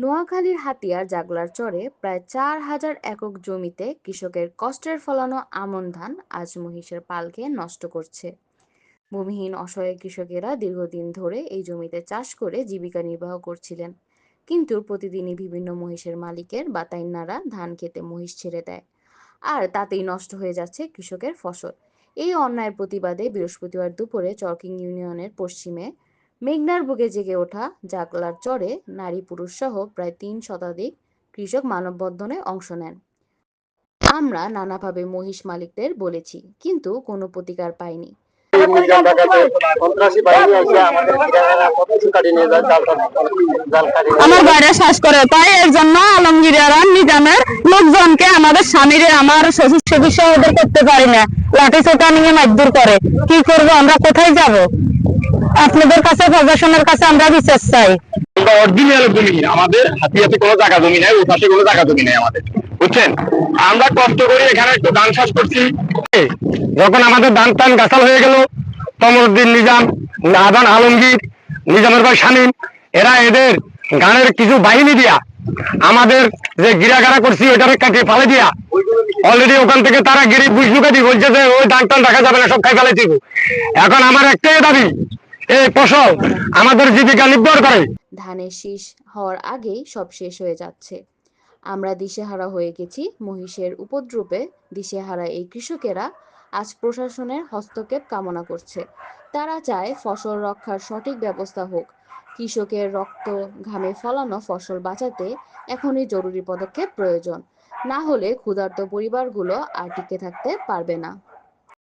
নোয়াখালীর হাতিয়ার জাগলার চরে প্রায় চার হাজার একক জমিতে কৃষকের কষ্টের ফলানো আমন ধান আজ মহিষের পালকে নষ্ট করছে। ভূমিহীন অসহায় কৃষকেরা দীর্ঘদিন ধরে এই জমিতে চাষ করে জীবিকা নির্বাহ করছিলেন। কিন্তু প্রতিদিনই বিভিন্ন মহিষের মালিকের বাতাইন্নারা ধান খেতে মহিষ ছেড়ে দেয়। আর তাতেই নষ্ট হয়ে যাচ্ছে কৃষকের ফসল। এই অন্যায়ের প্রতিবাদে বৃহস্পতিবার দুপুরে চরকিং ইউনিয়নের পশ্চিমে মেঘনার বুকে জেগে ওঠা জাগলার চরে নারী পুরুষ সহ প্রায় তিন শতাধিক কৃষক মানববন্ধনে অংশ নেন। আমরা নানাভাবে মহিষ মালিকদের বলেছি, কিন্তু কোনো প্রতিকার পাইনি। আমার বাইরে শ্বাস করে তাই এর জন্য আলমগীরারা নিজামের লোকজনকে আমাদের স্বামীরে, আমার শ্বশুর শ্বশুর করতে পারি না। লাঠি ছোটা নিয়ে মারধর করে। কি করব, আমরা কোথায় যাব? আপনাদের কাছে, প্রশাসনের কাছে আমরা বিচার চাই। অরিজিনাল জমি, আমাদের হাতিয়াতে কোনো জায়গা জমি নাই ও পাশে কোনো জায়গা জমি নাই আমাদের। বুঝছেন? আমরা কষ্ট করে এখানে একটু ধান চাষ করছি। যখন আমাদের ধান টান গাছাল হয়ে গেল, তমরুদ্দিন নিজাম নাদান আলমগীর, নিজামের ভাই শামীম, এরা এদের গানের কিছু বাহিনী দিয়া, আমাদের যে গিরাগারা করছি ওইটারে কাটিয়ে ফালে দিয়া অলরেডি ওখান থেকে তারা গিরি বুঝলুকে দিয়ে বলছে যে, ওই ধান টান রাখা যাবে না, সব খাই ফেলে এখন আমার একটাই দাবি এই ফসল আমাদের জীবিকা নির্ভর করে। ধানের শীষ হওয়ার আগেই সব শেষ হয়ে যাচ্ছে। আমরা দিশেহারা হয়ে গেছি মহিষের উপদ্রবে। দিশেহারা এই কৃষকেরা আজ প্রশাসনের হস্তক্ষেপ কামনা করছে। তারা চায় ফসল রক্ষার সঠিক ব্যবস্থা হোক। কৃষকের রক্ত ঘামে ফলানো ফসল বাঁচাতে এখনই জরুরি পদক্ষেপ প্রয়োজন। না হলে ক্ষুধার্ত পরিবারগুলো আর টিকে থাকতে পারবে না।